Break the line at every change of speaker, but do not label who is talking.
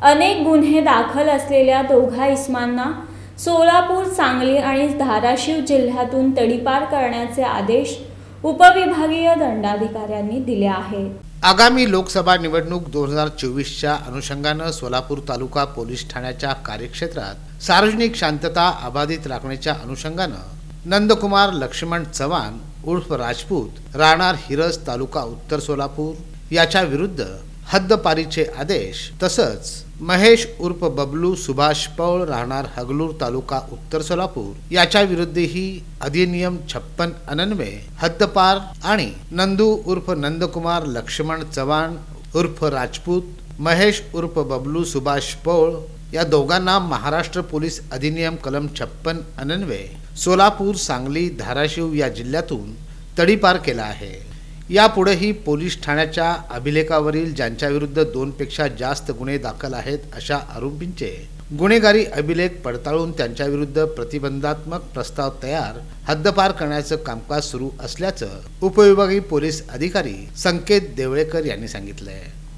अनेक गुन्हे दाखल असलेल्या दोघा इस्मांना सोलापूर सांगली आणि धाराशिव जिल्ह्यातून तडीपार करण्याचे आदेश उपविभागीय दंडाधिकाऱ्यांनी दिले आहेत.
आगामी लोकसभा निवडणूक दोन हजार चोवीसच्या अनुषंगानं सोलापूर तालुका पोलीस ठाण्याच्या कार्यक्षेत्रात सार्वजनिक शांतता अबाधित राखण्याच्या अनुषंगानं नंदकुमार लक्ष्मण चव्हाण उर्फ राजपूत राहणार हिरस तालुका उत्तर सोलापूर याच्या विरुद्ध हद्दपारीचे आदेश. तसंच महेश उर्फ बबलू सुभाष पौळ राहणार हगलूर तालुका उत्तर सोलापूर. याच्या विरुद्धही अधिनियम छप्पन अनन्वे हद्दपार आणि नंदू उर्फ नंदकुमार लक्ष्मण चव्हाण उर्फ राजपूत महेश उर्फ बबलू सुभाष पौळ या दोघांना महाराष्ट्र पोलीस अधिनियम कलम छप्पन अनन्वे सोलापूर सांगली धाराशिव या जिल्ह्यातून तडीपार केला आहे. यापुढेही पोलीस ठाण्याच्या अभिलेखावरील ज्यांच्याविरुद्ध दोनपेक्षा जास्त गुन्हे दाखल आहेत अशा आरोपींचे गुन्हेगारी अभिलेख पडताळून त्यांच्याविरुद्ध प्रतिबंधात्मक प्रस्ताव तयार हद्दपार करण्याचं कामकाज सुरू असल्याचं उपविभागीय पोलीस अधिकारी संकेत देवळेकर यांनी सांगितलंय.